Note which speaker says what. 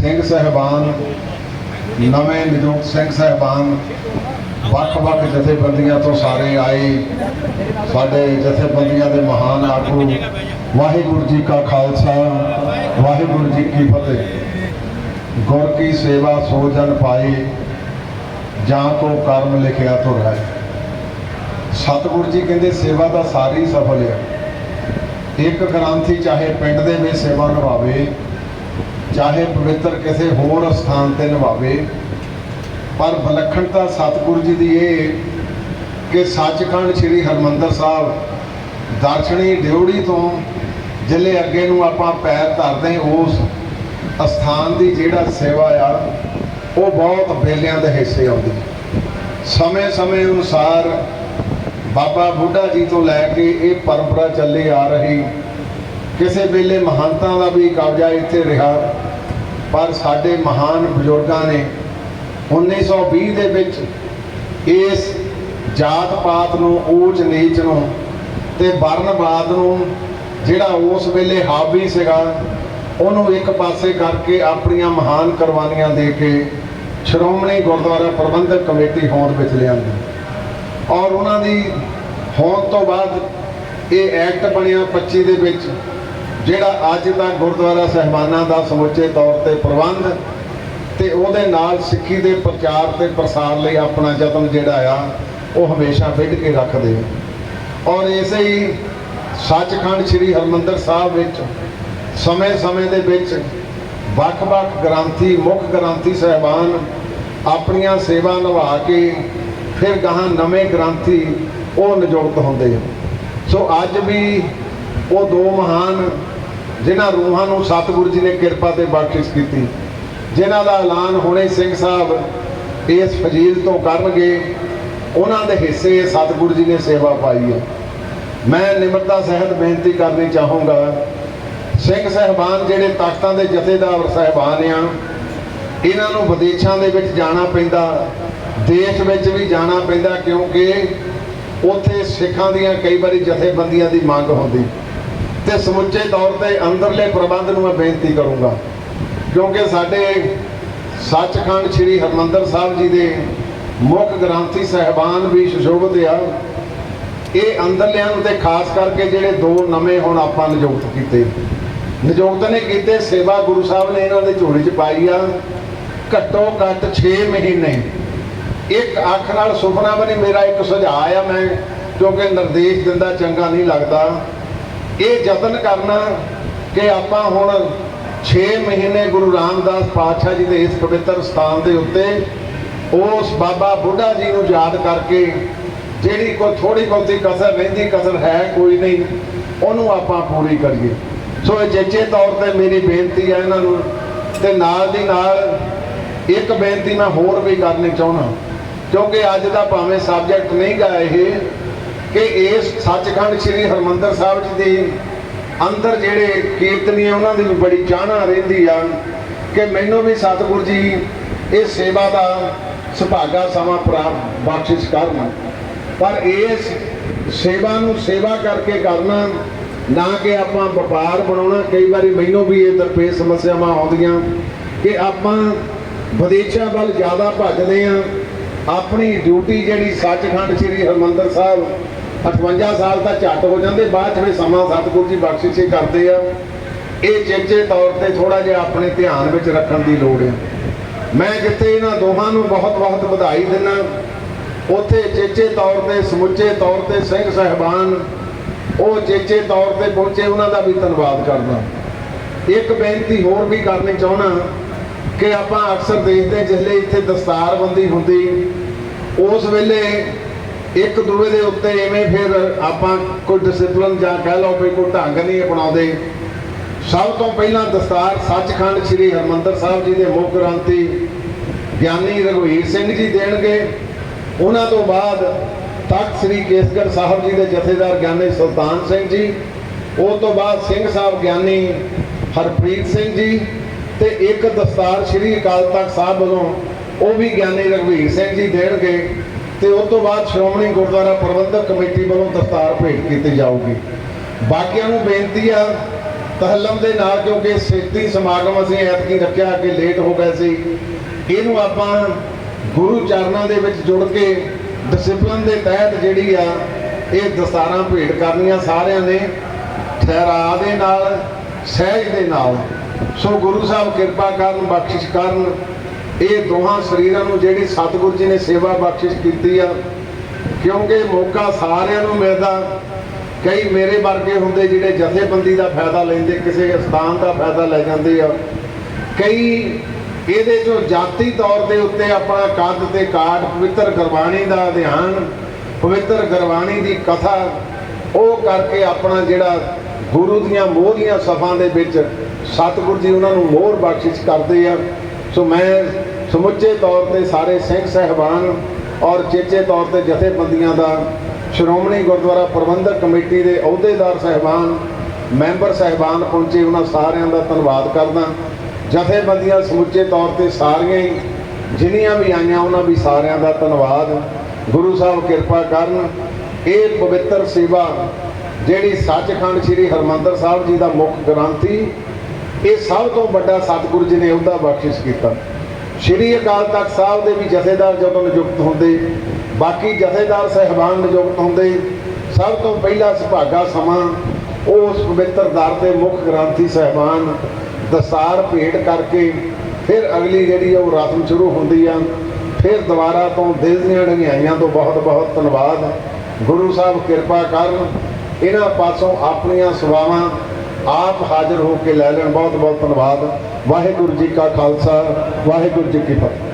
Speaker 1: ਸਿੰਘ ਸਹਿਬਾਨ, ਨਵੇਂ ਨਿਯੁਕਤ ਸਿੰਘ ਸਹਿਬਾਨ, ਵੱਖ-ਵੱਖ ਜਥੇਬੰਦੀਆਂ ਤੋਂ ਸਾਰੇ ਆਏ। ਸਾਡੇ ਜਥੇਬੰਦੀਆਂ ਦੇ ਮਹਾਨ ਆਗੂ, ਵਾਹਿਗੁਰੂ ਜੀ ਕਾ ਖਾਲਸਾ, ਵਾਹਿਗੁਰੂ ਜੀ ਕੀ ਫਤਿਹ। ਗੁਰ ਕੀ ਸੇਵਾ ਸੋ ਜਨ ਪਾਏ, ਜਾਂ ਕੋ ਕਰਮ ਲਿਖਿਆ ਤੋ ਹੈ ਸਤਿਗੁਰੂ ਜੀ ਕਹਿੰਦੇ, ਸੇਵਾ ਦਾ ਸਾਰੀ ਸਫਲ ਹੈ ਇੱਕ ਗ੍ਰੰਥੀ ਚਾਹੇ ਪਿੰਡ ਦੇ ਵਿੱਚ ਸੇਵਾ ਨਿਭਾਵੇ ਚਾਹੇ ਪਵਿੱਤਰ ਕਿਸੇ ਹੋਰ ਸਥਾਨ ਤੇ ਨਿਭਾਵੇ, ਪਰ ਵਿਲੱਖਣਤਾ ਸਤਿਗੁਰੂ ਜੀ ਦੀ ਇਹ ਕਿ ਸੱਚਖੰਡ ਸ੍ਰੀ ਹਰਮੰਦਰ ਸਾਹਿਬ ਦਰਸ਼ਨੀ ਡਿਉੜੀ ਤੋਂ ਜ਼ਿਲ੍ਹੇ ਅੱਗੇ ਨੂੰ ਆਪਾਂ ਪੈਰ ਧਰਦੇ ਉਸ ਅਸਥਾਨ ਦੀ ਜਿਹੜਾ ਸੇਵਾ ਆ, ਉਹ ਬਹੁਤ ਬੇਲਿਆਂ ਦੇ ਹਿੱਸੇ ਆਉਂਦੀ। ਸਮੇਂ-ਸਮੇਂ ਅਨੁਸਾਰ ਬਾਬਾ ਬੁੱਢਾ ਜੀ ਤੋਂ ਲੈ ਕੇ ਇਹ ਪਰੰਪਰਾ ਚੱਲੀ ਆ ਰਹੀ। ਕਿਸੇ ਵੇਲੇ ਮਹੰਤਾਂ ਦਾ ਵੀ ਕਬਜ਼ਾ ਇੱਥੇ ਰਿਹਾ। ਪਰ ਸਾਡੇ ਮਹਾਨ ਬਜ਼ੁਰਗਾਂ ਨੇ 1920 ਦੇ ਵਿੱਚ ਇਸ ਜਾਤ ਪਾਤ ਨੂੰ, ਊਚ ਨੀਚ ਨੂੰ ਤੇ ਵਰਨਵਾਦ ਨੂੰ, ਜਿਹੜਾ ਉਸ ਵੇਲੇ ਹਾਵੀ ਸੀਗਾ, ਉਹਨੂੰ ਇੱਕ ਪਾਸੇ ਕਰਕੇ ਆਪਣੀਆਂ ਮਹਾਨ ਕੁਰਬਾਨੀਆਂ ਦੇ ਕੇ ਸ਼੍ਰੋਮਣੀ ਗੁਰਦੁਆਰਾ ਪ੍ਰਬੰਧਕ ਕਮੇਟੀ ਹੋਂਦ ਵਿੱਚ ਲਿਆਂਦੀ। ਔਰ ਉਹਨਾਂ ਦੀ ਹੋਂਦ ਤੋਂ ਬਾਅਦ ਇਹ ਐਕਟ ਬਣਿਆ 25 ਦੇ ਵਿੱਚ। ਜਿਹੜਾ ਅੱਜ ਤੱਕ ਗੁਰਦੁਆਰਾ ਸਹਿਬਾਨਾਂ ਦਾ ਸਮੁੱਚੇ ਤੌਰ ਤੇ ਪ੍ਰਬੰਧ ਤੇ ਉਹਦੇ ਨਾਲ ਸਿੱਖੀ ਦੇ ਪ੍ਰਚਾਰ ਤੇ ਪ੍ਰਸਾਰ ਲਈ ਆਪਣਾ ਯਤਨ ਜਿਹੜਾ ਆ, ਉਹ ਹਮੇਸ਼ਾ ਵਿੱਢ ਕੇ ਰੱਖਦੇ ਔਰ ਇਸੇ ਹੀ ਸੱਚਖੰਡ ਸ੍ਰੀ ਹਰਮੰਦਰ ਸਾਹਿਬ ਵਿੱਚ ਸਮੇਂ-ਸਮੇਂ ਦੇ ਵਿੱਚ ਵੱਖ-ਵੱਖ ਗ੍ਰੰਥੀ, ਮੁੱਖ ਗ੍ਰੰਥੀ ਸਹਿਬਾਨ ਆਪਣੀਆਂ ਸੇਵਾ ਨਿਭਾ ਕੇ ਫਿਰ ਗਾਹਾਂ ਨਵੇਂ ਗ੍ਰੰਥੀ ਉਹ ਨਿਯੁਕਤ ਹੁੰਦੇ ਸੋ ਅੱਜ ਵੀ ਉਹ ਦੋ ਮਹਾਨ ਜਿਨ੍ਹਾਂ ਰੂਹਾਂ ਨੂੰ ਸਤਿਗੁਰੂ ਜੀ ਨੇ ਕਿਰਪਾ ਤੇ ਬਖਸ਼ਿਸ਼ ਕੀਤੀ, ਜਿਨ੍ਹਾਂ ਦਾ ਐਲਾਨ ਹੁਣੇ ਸਿੰਘ ਸਾਹਿਬ ਇਸ ਫਜ਼ੀਲ ਤੋਂ ਕਰਨਗੇ, ਉਹਨਾਂ ਦੇ ਹਿੱਸੇ ਸਤਿਗੁਰੂ ਜੀ ਨੇ ਸੇਵਾ ਪਾਈ ਹੈ। ਮੈਂ ਨਿਮਰਤਾ ਸਹਿਤ ਬੇਨਤੀ ਕਰਨੀ ਚਾਹੂੰਗਾ, ਸਿੰਘ ਸਹਿਬਾਨ ਜਿਹੜੇ ਤਖਤਾਂ ਦੇ ਜਥੇਦਾਰ ਸਹਿਬਾਨ ਆ, ਇਹਨਾਂ ਨੂੰ ਵਿਦੇਸ਼ਾਂ ਦੇ ਵਿੱਚ ਜਾਣਾ ਪੈਂਦਾ, ਦੇਸ਼ ਵਿੱਚ ਵੀ ਜਾਣਾ ਪੈਂਦਾ ਕਿਉਂਕਿ ਉੱਥੇ ਸਿੱਖਾਂ ਦੀਆਂ ਕਈ ਵਾਰੀ ਜਥੇਬੰਦੀਆਂ ਦੀ ਮੰਗ ਹੁੰਦੀ। ਤੇ ਸਮੁੱਚੇ ਤੌਰ ਤੇ ਅੰਦਰਲੇ ਪ੍ਰਬੰਧ ਨੂੰ ਮੈਂ ਬੇਨਤੀ ਕਰੂੰਗਾ। ਕਿਉਂਕਿ ਸਾਡੇ ਸੱਚਖੰਡ ਸ੍ਰੀ ਹਰਮੰਦਰ ਸਾਹਿਬ ਜੀ ਦੇ ਮੁੱਖ ਗ੍ਰੰਥੀ ਸਹਿਬਾਨ ਵੀ ਸੁਸ਼ੋਭਿਤ ਆ। ਇਹ ਅੰਦਰਲਿਆਂ ਨੂੰ ਤੇ ਖਾਸ ਕਰਕੇ ਜਿਹੜੇ ਦੋ ਨਵੇਂ ਹੁਣ ਆਪਾਂ ਨਿਯੁਕਤ ਕੀਤੇ। ਨਿਯੁਕਤ ਨੇ ਕੀਤੇ ਸੇਵਾ ਗੁਰੂ ਸਾਹਿਬ ਨੇ ਇਹਨਾਂ ਦੇ ਝੋਲੀ 'ਚ ਪਾਈ ਆ। ਘੱਟੋ ਘੱਟ 6 ਮਹੀਨੇ ਇੱਕ ਅੱਖ ਨਾਲ ਸੁਪਨਾ ਬਣੀ ਮੇਰਾ ਇੱਕ ਸੁਝਾਅ ਆ ਮੈਂ, ਕਿਉਂਕਿ ਨਿਰਦੇਸ਼ ਦਿੰਦਾ, ਚੰਗਾ ਨਹੀਂ ਲੱਗਦਾ। ਇਹ ਯਤਨ ਕਰਨਾ ਕਿ ਆਪਾਂ ਹੁਣ 6 ਮਹੀਨੇ ਗੁਰੂ ਰਾਮਦਾਸ ਪਾਤਸ਼ਾਹ ਜੀ ਦੇ ਇਸ ਪਵਿੱਤਰ ਸਥਾਨ ਦੇ ਉੱਤੇ, ਉਸ ਬਾਬਾ ਬੁੱਢਾ ਜੀ ਨੂੰ ਯਾਦ ਕਰਕੇ, ਜਿਹੜੀ ਕੋਈ ਥੋੜੀ ਬਹੁਤੀ ਕਸਰ, ਰਹਿੰਦੀ ਕਸਰ ਹੈ ਕੋਈ ਨਹੀਂ, ਉਹਨੂੰ ਆਪਾਂ ਪੂਰੀ ਕਰੀਏ। ਸੋ ਇਹ ਜੱਜੇ ਤੌਰ ਤੇ ਮੇਰੀ ਬੇਨਤੀ ਹੈ ਇਹਨਾਂ ਨੂੰ, ਤੇ ਨਾਲ ਦੀ ਨਾਲ ਇੱਕ ਬੇਨਤੀ ਮੈਂ ਹੋਰ ਵੀ ਕਰਨੀ ਚਾਹੁੰਦਾ। ਕਿਉਂਕਿ ਅੱਜ ਦਾ ਭਾਵੇਂ ਸਬਜੈਕਟ ਨਹੀਂ ਗਾ ਇਹ, ਕਿ ਇਸ ਸੱਚਖੰਡ ਸ੍ਰੀ ਹਰਮੰਦਰ ਸਾਹਿਬ ਜੀ ਦੇ ਅੰਦਰ ਜਿਹੜੇ ਕੀਰਤਨੀ ਆ ਉਹਨਾਂ ਦੀ ਵੀ ਬੜੀ ਚਾਹਨਾ ਰਹਿੰਦੀ ਆ ਕਿ ਮੈਨੂੰ ਵੀ ਸਤਿਗੁਰੂ ਜੀ ਇਹ ਸੇਵਾ ਦਾ ਸੁਭਾਗਾ ਸਮਾਂ ਪ੍ਰਾਪਤ ਬਖਸ਼ਿਸ਼ ਕਰਨ। ਪਰ ਇਸ ਸੇਵਾ ਨੂੰ ਸੇਵਾ ਕਰਕੇ ਕਰਨਾ, ਨਾ ਕਿ ਆਪਾਂ ਵਪਾਰ ਬਣਾਉਣਾ, ਕਈ ਵਾਰੀ ਮੈਨੂੰ ਵੀ ਇਹ ਦਰਪੇਸ਼ ਸਮੱਸਿਆਵਾਂ ਆਉਂਦੀਆਂ ਕਿ ਆਪਾਂ ਵਿਦੇਸ਼ਾਂ ਵੱਲ ਜ਼ਿਆਦਾ ਭੱਜਦੇ ਆ ਆਪਣੀ ਡਿਊਟੀ ਜਿਹੜੀ ਸੱਚਖੰਡ ਸ੍ਰੀ ਹਰਮੰਦਰ ਸਾਹਿਬ 58 ਸਾਲ ਤਾਂ ਝੱਟ ਹੋ ਜਾਂਦੇ, ਬਾਅਦ ਚ ਸਮਾਂ ਸਤਿਗੁਰੂ ਜੀ ਬਖਸ਼ਿਸ਼ ਹੀ ਕਰਦੇ ਆ। ਇਹ ਚੇਚੇ ਤੌਰ ਤੇ ਥੋੜਾ ਜਿਹਾ ਆਪਣੇ ਧਿਆਨ ਵਿੱਚ ਰੱਖਣ ਦੀ ਲੋੜ ਹੈ। ਮੈਂ ਜਿੱਥੇ ਇਹਨਾਂ ਦੋਹਾਂ ਨੂੰ ਬਹੁਤ ਬਹੁਤ ਵਧਾਈ ਦਿੰਦਾ, ਉੱਥੇ ਚੇਚੇ ਤੌਰ ਤੇ, ਸਮੁੱਚੇ ਤੌਰ ਤੇ ਸਿੰਘ ਸਹਿਬਾਨ, ਉਹ ਚੇਚੇ ਤੌਰ ਤੇ ਪਹੁੰਚੇ, ਉਹਨਾਂ ਦਾ ਵੀ ਧੰਨਵਾਦ ਕਰਦਾ। ਇੱਕ ਬੇਨਤੀ ਹੋਰ ਵੀ ਕਰਨੀ ਚਾਹਣਾ ਕਿ ਆਪਾਂ ਅਕਸਰ ਦੇਖਦੇ ਜਿਸਲੇ ਇੱਥੇ ਦਸਤਾਰਬੰਦੀ ਹੁੰਦੀ। ਉਸ ਵੇਲੇ ਇੱਕ ਦੂਏ ਦੇ ਉੱਤੇ ਐਵੇਂ ਫਿਰ ਆਪਾਂ ਕੋਈ ਡਿਸਪਲਿਨ ਜਾਂ ਕਹਿ ਲਓ ਵੀ ਕੋਈ ਢੰਗ ਨਹੀਂ ਅਪਣਾਉਂਦੇ। ਸਭ ਤੋਂ ਪਹਿਲਾਂ ਦਸਤਾਰ ਸੱਚਖੰਡ ਸ੍ਰੀ ਹਰਮੰਦਰ ਸਾਹਿਬ ਜੀ ਦੇ ਮੁੱਖ ਗ੍ਰੰਥੀ ਗਿਆਨੀ ਰਘਵੀਰ ਸਿੰਘ ਜੀ ਦੇਣਗੇ। ਉਹਨਾਂ ਤੋਂ ਬਾਅਦ ਤਖਤ ਸ੍ਰੀ ਕੇਸਗੜ੍ਹ ਸਾਹਿਬ ਜੀ ਦੇ ਜਥੇਦਾਰ ਗਿਆਨੀ ਸੁਲਤਾਨ ਸਿੰਘ ਜੀ, ਉਹ ਤੋਂ ਬਾਅਦ ਸਿੰਘ ਸਾਹਿਬ ਗਿਆਨੀ ਹਰਪ੍ਰੀਤ ਸਿੰਘ ਜੀ ਤੇ ਇੱਕ ਦਸਤਾਰ ਸ੍ਰੀ ਅਕਾਲ ਤਖਤ ਸਾਹਿਬ ਵੱਲੋਂ, ਉਹ ਵੀ ਗਿਆਨੀ ਰਘਵੀਰ ਸਿੰਘ ਜੀ ਦੇਣਗੇ ਤੇ ਉਸ ਤੋਂ ਬਾਅਦ ਸ਼੍ਰੋਮਣੀ ਗੁਰਦੁਆਰਾ ਪ੍ਰਬੰਧਕ ਕਮੇਟੀ ਵੱਲੋਂ ਦਸਤਾਰ ਭੇਟ ਕੀਤੀ ਜਾਊਗੀ। ਬਾਕੀਆਂ ਨੂੰ ਬੇਨਤੀ ਆ, ਤਹੱਲਮ ਦੇ ਨਾਲ ਕਿਉਂਕਿ ਸਿੱਧੀ ਸਮਾਗਮ ਅਸੀਂ ਐਤਕੀ ਰੱਖਿਆ, ਅੱਗੇ ਲੇਟ ਹੋ ਗਏ ਸੀ। ਇਹਨੂੰ ਆਪਾਂ ਗੁਰੂ ਚਰਨਾਂ ਦੇ ਵਿੱਚ ਜੁੜ ਕੇ ਡਿਸਪਲਿਨ ਦੇ ਤਹਿਤ ਜਿਹੜੀ ਆ, ਇਹ ਦਸਤਾਰਾਂ ਭੇਟ ਕਰਨੀਆਂ ਸਾਰਿਆਂ ਨੇ, ਠਹਿਰਾ ਦੇ ਨਾਲ, ਸਹਿਜ ਦੇ ਨਾਲ। ਸੋ ਗੁਰੂ ਸਾਹਿਬ ਕਿਰਪਾ ਕਰਨ, ਬਖਸ਼ਿਸ਼ ਕਰਨ। ਇਹ ਦੋਹਾਂ ਸਰੀਰਾਂ ਨੂੰ ਜਿਹੜੀ ਸਤਿਗੁਰੂ ਜੀ ਨੇ ਸੇਵਾ ਬਖਸ਼ਿਸ਼ ਕੀਤੀ ਆ, ਕਿਉਂਕਿ ਮੌਕਾ ਸਾਰਿਆਂ ਨੂੰ ਮਿਲਦਾ। ਕਈ ਮੇਰੇ ਵਰਗੇ ਹੁੰਦੇ ਜਿਹੜੇ ਜਥੇਬੰਦੀ ਦਾ ਫਾਇਦਾ ਲੈਂਦੇ, ਕਿਸੇ ਸਥਾਨ ਦਾ ਫਾਇਦਾ ਲੈ ਜਾਂਦੇ ਆ। ਕਈ ਇਹਦੇ ਜੋ ਜਾਤੀ ਤੌਰ ਦੇ ਉੱਤੇ ਆਪਣਾ ਕੱਦ ਤੇ ਕਾਟ ਪਵਿੱਤਰ ਗੁਰਬਾਣੀ ਦਾ ਅਧਿਆਨ ਪਵਿੱਤਰ ਗੁਰਬਾਣੀ ਦੀ ਕਥਾ, ਉਹ ਕਰਕੇ ਆਪਣਾ ਜਿਹੜਾ ਗੁਰੂ ਦੀਆਂ ਮੋਹ ਦੀਆਂ ਸਫਾਂ ਦੇ ਵਿੱਚ ਸਤਿਗੁਰੂ ਜੀ ਉਹਨਾਂ ਨੂੰ ਮੋਹਰ ਬਖਸ਼ਿਸ਼ ਕਰਦੇ ਆ। ਸੋ ਮੈਂ ਸਮੁੱਚੇ ਤੌਰ ਤੇ ਸਾਰੇ ਸਿੰਘ ਸਹਿਬਾਨ ਔਰ ਚੇਚੇ ਤੌਰ ਤੇ ਜਥੇਬੰਦੀਆਂ ਦਾ ਸ਼੍ਰੋਮਣੀ ਗੁਰਦੁਆਰਾ ਪ੍ਰਬੰਧਕ ਕਮੇਟੀ ਦੇ ਅਹੁਦੇਦਾਰ ਸਹਿਬਾਨ, ਮੈਂਬਰ ਸਹਿਬਾਨ ਪਹੁੰਚੇ ਉਹਨਾਂ ਸਾਰਿਆਂ ਦਾ ਧੰਨਵਾਦ ਕਰਦਾ। ਜਥੇਬੰਦੀਆਂ ਸਮੁੱਚੇ ਤੌਰ ਤੇ ਸਾਰੀਆਂ ਹੀ, ਜਿੰਨੀਆਂ ਵੀ ਆਈਆਂ ਉਹਨਾਂ ਵੀ ਸਾਰਿਆਂ ਦਾ ਧੰਨਵਾਦ। ਗੁਰੂ ਸਾਹਿਬ ਕਿਰਪਾ ਕਰਨ, ਇਹ ਪਵਿੱਤਰ ਸੇਵਾ ਜਿਹੜੀ ਸੱਚਖੰਡ ਸ੍ਰੀ ਹਰਮੰਦਰ ਸਾਹਿਬ ਜੀ ਦਾ ਮੁੱਖ ਗ੍ਰੰਥੀ ਇਹ ਸਭ ਤੋਂ ਵੱਡਾ ਸਤਿਗੁਰੂ ਜੀ ਨੇ ਉਹਦਾ ਬਖਸ਼ਿਸ਼ ਕੀਤਾ। ਸ਼੍ਰੀ ਅਕਾਲ ਤਖਤ ਸਾਹਿਬ ਦੇ ਵੀ ਜਥੇਦਾਰ ਜਦੋਂ ਨਿਯੁਕਤ ਹੁੰਦੇ, ਬਾਕੀ ਜਥੇਦਾਰ ਸਹਿਬਾਨ ਨਿਯੁਕਤ ਹੁੰਦੇ, ਸਭ ਤੋਂ ਪਹਿਲਾ ਸੁਭਾਗਾ ਸਮਾਂ ਉਸ ਪਵਿੱਤਰ ਦਰ ਦੇ ਮੁੱਖ ਗ੍ਰੰਥੀ ਸਹਿਬਾਨ ਦਸਾਰ ਭੇਟ ਕਰਕੇ ਫਿਰ ਅਗਲੀ ਜਿਹੜੀ ਉਹ ਰਸਮ ਸ਼ੁਰੂ ਹੁੰਦੀ ਆ, ਫਿਰ ਦੁਬਾਰਾ ਤੋਂ ਦਿਲ ਦੀਆਂ ਡੰਗਾਈਆਂ ਤੋਂ ਬਹੁਤ ਬਹੁਤ ਧੰਨਵਾਦ। ਗੁਰੂ ਸਾਹਿਬ ਕਿਰਪਾ ਕਰਨ, ਇਹਨਾਂ ਪਾਸੋਂ ਆਪਣੀਆਂ ਸੇਵਾਵਾਂ ਆਪ ਹਾਜ਼ਰ ਹੋ ਕੇ ਲੈ ਲੈਣ। ਬਹੁਤ ਬਹੁਤ ਧੰਨਵਾਦ। ਵਾਹਿਗੁਰੂ ਜੀ ਕਾ ਖਾਲਸਾ, ਵਾਹਿਗੁਰੂ ਜੀ ਕੀ ਫਤਿਹ।